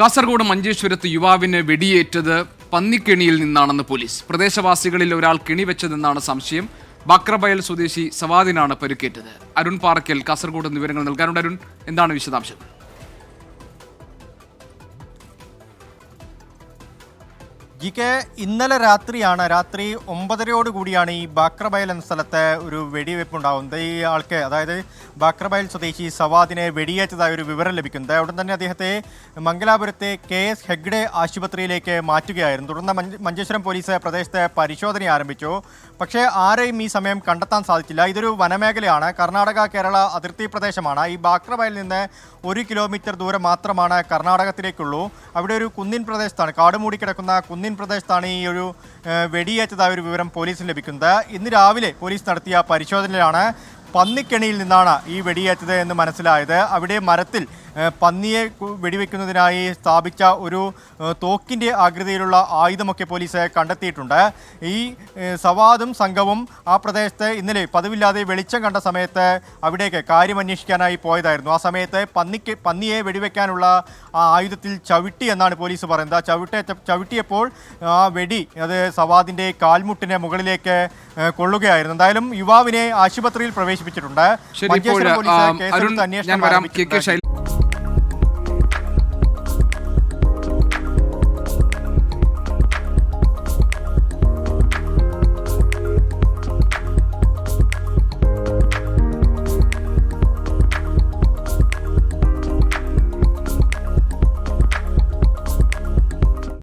കാസർഗോഡ് മഞ്ചേശ്വരത്ത് യുവാവിന് വെടിയേറ്റത് പന്നിക്കെണിയിൽ നിന്നാണെന്ന് പോലീസ്. പ്രദേശവാസികളിൽ ഒരാൾ കെണി വെച്ചതെന്നാണ് സംശയം. ബക്രബയൽ സ്വദേശി സവാദിനാണ് പരിക്കേറ്റത്. അരുൺ പാറയ്ക്കൽ കാസർഗോഡ് വിവരങ്ങൾ നൽകാനുണ്ട്. അരുൺ എന്താണ് വിശദാംശങ്ങൾ ജി കെ ഇന്നലെ രാത്രിയാണ് രാത്രി ഒമ്പതരയോട് കൂടിയാണ് ഈ ബാക്രബയൽ എന്ന സ്ഥലത്തെ ഒരു വെടിവെപ്പ് ഉണ്ടാകുന്നത് ഈ ആൾക്ക് അതായത് ബാക്രബയൽ സ്വദേശി സവാദിനെ വെടിയേറ്റതായ ഒരു വിവരം ലഭിക്കുന്നത് ഉടൻ തന്നെ അദ്ദേഹത്തെ മംഗലാപുരത്തെ കെ എസ് ഹെഗ്ഡെ ആശുപത്രിയിലേക്ക് മാറ്റുകയായിരുന്നു. തുടർന്ന് മഞ്ച- മഞ്ചേശ്വരം പോലീസ് പ്രദേശത്തെ പരിശോധന ആരംഭിച്ചു. പക്ഷേ ആരെയും ഈ സമയം കണ്ടെത്താൻ സാധിച്ചില്ല. ഇതൊരു വനമേഖലയാണ്. കർണാടക കേരള അതിർത്തി പ്രദേശമാണ്. ഈ ബാക്രബയൽ നിന്ന് ഒരു കിലോമീറ്റർ ദൂരം മാത്രമാണ് കർണാടകത്തിലേക്കുള്ളൂ. അവിടെ ഒരു കുന്നിൻ പ്രദേശത്താണ്. കാടുമൂടി കിടക്കുന്ന കുന്നിൻ പ്രദേശത്താണ് ഈ ഒരു വെടിയേറ്റതായ ഒരു വിവരം പോലീസിന് ലഭിക്കുന്നത്. ഇന്ന് രാവിലെ പോലീസ് നടത്തിയ പരിശോധനയിലാണ് പന്നിക്കെണിയിൽ നിന്നാണ് ഈ വെടിയേറ്റത് എന്ന് മനസ്സിലായത്. അവിടെ മരത്തിൽ പന്നിയെ വെടിവെക്കുന്നതിനായി സ്ഥാപിച്ച ഒരു തോക്കിന്റെ ആകൃതിയിലുള്ള ആയുധമൊക്കെ പോലീസ് കണ്ടെത്തിയിട്ടുണ്ട്. ഈ സവാദും സംഘവും ആ പ്രദേശത്ത് ഇന്നലെ പതിവില്ലാതെ വെളിച്ചം കണ്ട സമയത്ത് അവിടേക്ക് കാര്യമന്വേഷിക്കാനായി പോയതായിരുന്നു. ആ സമയത്ത് പന്നിക്ക് പന്നിയെ വെടിവെക്കാനുള്ള ആ ആയുധത്തിൽ ചവിട്ടി എന്നാണ് പോലീസ് പറയുന്നത്. ആ ചവിട്ട ചവിട്ടിയപ്പോൾ ആ വെടി അത് സവാദിന്റെ കാൽമുട്ടിനെ മുകളിലേക്ക് കൊള്ളുകയായിരുന്നു. എന്തായാലും യുവാവിനെ ആശുപത്രിയിൽ പ്രവേശിപ്പിച്ചിട്ടുണ്ട് പോലീസ് അരുൺ ഞാൻ വരാം. K K. ശൈലജ